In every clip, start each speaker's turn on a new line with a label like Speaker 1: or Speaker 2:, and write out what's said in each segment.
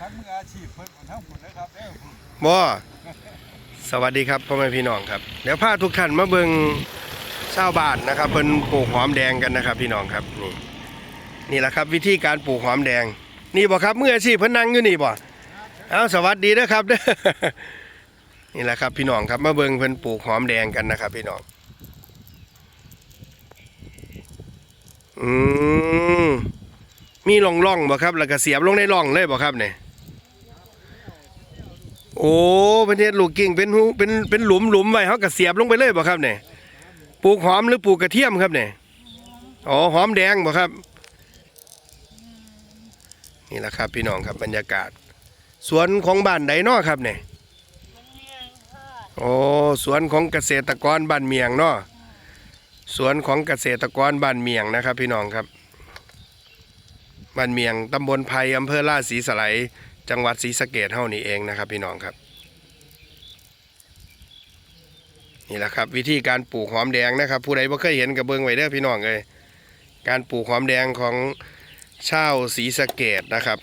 Speaker 1: ทั้งมืออาชีพเพิ่นทั้งผุนนะครับเด้อ
Speaker 2: บ่สวัสดีครับพ่อแม่พี่น้องครับ เดี๋ยวพาทุกท่านมาเบิงชาวบ้านนะครับเพิ่นปลูกหอมแดงกันนะครับ พี่น้องครับนี่นี่แหละครับ วิธีการปลูกหอมแดง นี่บ่ครับมืออาชีพเพิ่นนั่งอยู่นี่บ่เอาสวัสดีเด้อครับเด้อนี่แหละครับพี่น้องครับมาเบิงเพิ่นปลูกหอมแดงกันนะครับพี่น้องอืมมีร่องๆบ่ครับ แล้วก็เสียบลงในร่องเลยบ่ครับเนี่ย โอ้เป็นเฮ็ดลูกกิ่งเป็นหูเป็นเป็นหลุมหลุมไว้เขาก็เสียบลงไปเลยบ่ครับเนี่ยปลูกหอมหรือปลูกกระเทียมครับเนี่ยอ๋อหอมแดงบ่ครับ นี่แหละครับ พี่น้องครับบรรยากาศ สวนของบ้านใดเนาะครับเนี่ยโอ้สวนของเกษตรกรบ้านเมียงเนาะสวนของเกษตรกรบ้านเมียงนะครับ พี่น้องครับบ้านเมียงตำบลไผ่อำเภอลาดศรีสไลย จังหวัดศรีสะเกดเท่านี้เองนะครับ พี่น้องครับ นี่แหละครับ วิธีการปลูกหอมแดงนะครับ ผู้ใดบ่เคยเห็นกับเบิ้งไว้เด้อพี่น้องเลยการปลูกหอมแดงของชาวศรีสะเกดนะครับ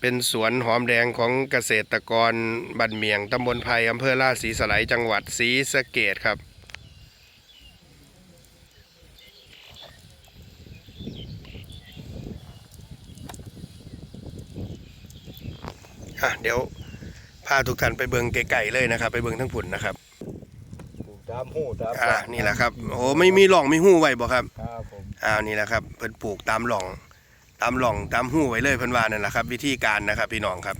Speaker 2: เป็นสวนหอมแดงของเกษตรกรบันเมียงตำบลไผ่อำเภอลาดศรีสไลยจังหวัดศรีสะเกดครับ อะเดี๋ยวพาทุกท่านไปเบิงไกลๆเลยนะครับ ไปเบิงทั้งผุนนะครับ
Speaker 1: ตามหูตาม
Speaker 2: อ่านี่แหละครับโอ้ไม่มีหล่องไม่หู้ไว้บ่ครับ
Speaker 1: ครับผม
Speaker 2: อ่านี่แหละครับเพิ่นปลูกตามหล่อง ตามหล่องตามหู้ไว้เลยเพิ่นว่านั่นแหละครับ วิธีการนะครับ พี่น้องครับ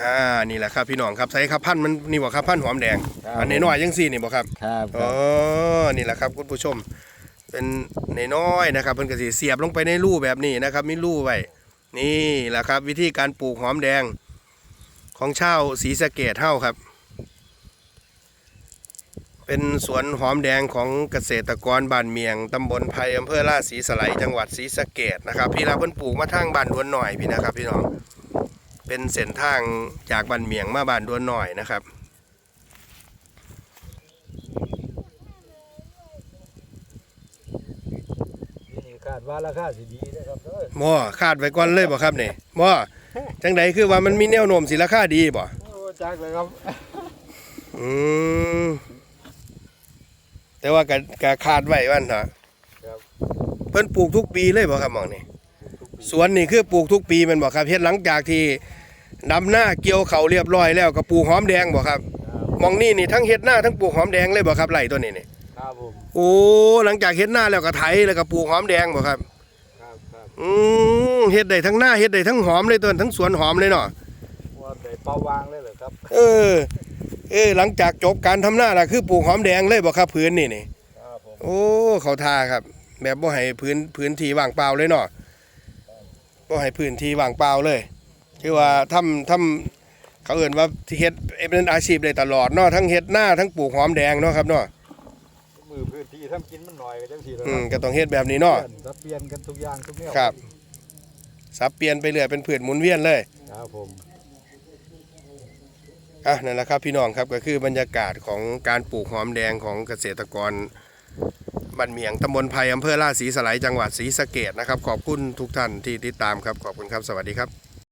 Speaker 2: อ่านี่แหละครับพี่น้องครับใช้ครับพันธุ์มันนี่บ่ครับพันธุ์หอมแดง อันน้อยๆยังซี่นี่บ่ครับ
Speaker 1: ครับ
Speaker 2: อ๋อนี่แหละครับคุณผู้ชม เป็นนน้อยนะครับเพิ่นก็สิเสียบลงไปในรูแบบนี้นะครับมีรูไว้นี่แหละครับ วิธีการปลูกหอมแดงของชาวศรีสะเกดเฮาครับ เป็นสวนหอมแดงของเกษตรกรบ้านเมียงตำบลไผ่อำเภอลาดศรีสไลจังหวัดศรีสะเกดนะครับ พี่เราเพิ่นปลูกมาทางบ้านดวนหน่อยพี่นะครับ พี่น้องเป็นเส้นทางจากบ้านเมียงมาบ้านดวนหน่อยนะครับ
Speaker 1: คาดว่าราคาสิดีนะครับเด้อ
Speaker 2: บ่คาดไว้ก่อนเลยบ่ครับนี่บ่จังใดคือว่ามันมีแนวโน้มสิราคาดีบ่
Speaker 1: โอ้จักเลยครับ
Speaker 2: อืมแต่ว่าก็ก็คาดไว้ว่าหั่นเถอะ
Speaker 1: ครับ
Speaker 2: เพิ่นปลูกทุกปีเลยบ่ครับหมองนี่สวนนี่คือปลูกทุกปีแมันบ่ครับเฮ็ดหลังจากที่ดำหน้าเกี่ยวเขาวเรียบร้อยแล้วก็ปลูกหอมแดงบ่ครับหมองนี่นี่ทั้งเฮ็ดหน้าทั้งปลูกหอมแดงเลยบ่ครับไร่ตัวนี้นี่
Speaker 1: ครับผม
Speaker 2: โอ้หลังจากเฮ็ดหน้าแล้วก็ไถแล้วก็ปลูกหอมแดงบ่ครับ
Speaker 1: ครับครับ
Speaker 2: อืมเฮ็ดได้ทั้งหน้าเฮ็ดได้ทั้งหอมเลยตัวทั้งสวนหอมเลยเนาะ
Speaker 1: ว่าได้เป้าวางเลยเหรอครับ
Speaker 2: เออ เออหลังจากจบการทำหน้าล่ะคือปลูกหอมแดงเลยบ่ครับพื้นนี่นี่
Speaker 1: ครับผม
Speaker 2: โอ้เขาทาครับ แบบบ่ให้พื้นพื้นที่ว่างเปล่าเลยเนาะบ่ให้พื้นที่ว่างเปล่าเลยคือว่าทำทำเขาเอ่นว่าเฮ็ดเป็นอาชีพได้ตลอดเนาะทั้งเฮ็ดหน้าทั้งปลูกหอมแดงเนาะครับเนาะ
Speaker 1: มือพื้นที่ทำกินมันหน่อยก็จังซี่แล้ว
Speaker 2: อืมก็ต้องเฮ็ดแบบนี้เนาะ
Speaker 1: รับเปลี่ยนกันทุกอย่างทุกแนว
Speaker 2: ครับ สับเปลี่ยนไปเรื่อยเป็นพืชหมุนเวียนเลย
Speaker 1: ครับผม
Speaker 2: อะนั่นแหละครับพี่น้องครับก็คือบรรยากาศของการปลูกหอมแดงของเกษตรกรบ้านเมียงตำบลไผ่อำเภอลาดศรีสไลยจังหวัดศรีสะเกดนะครับ ขอบคุณทุกท่านที่ติดตามครับ ขอบคุณครับ สวัสดีครับ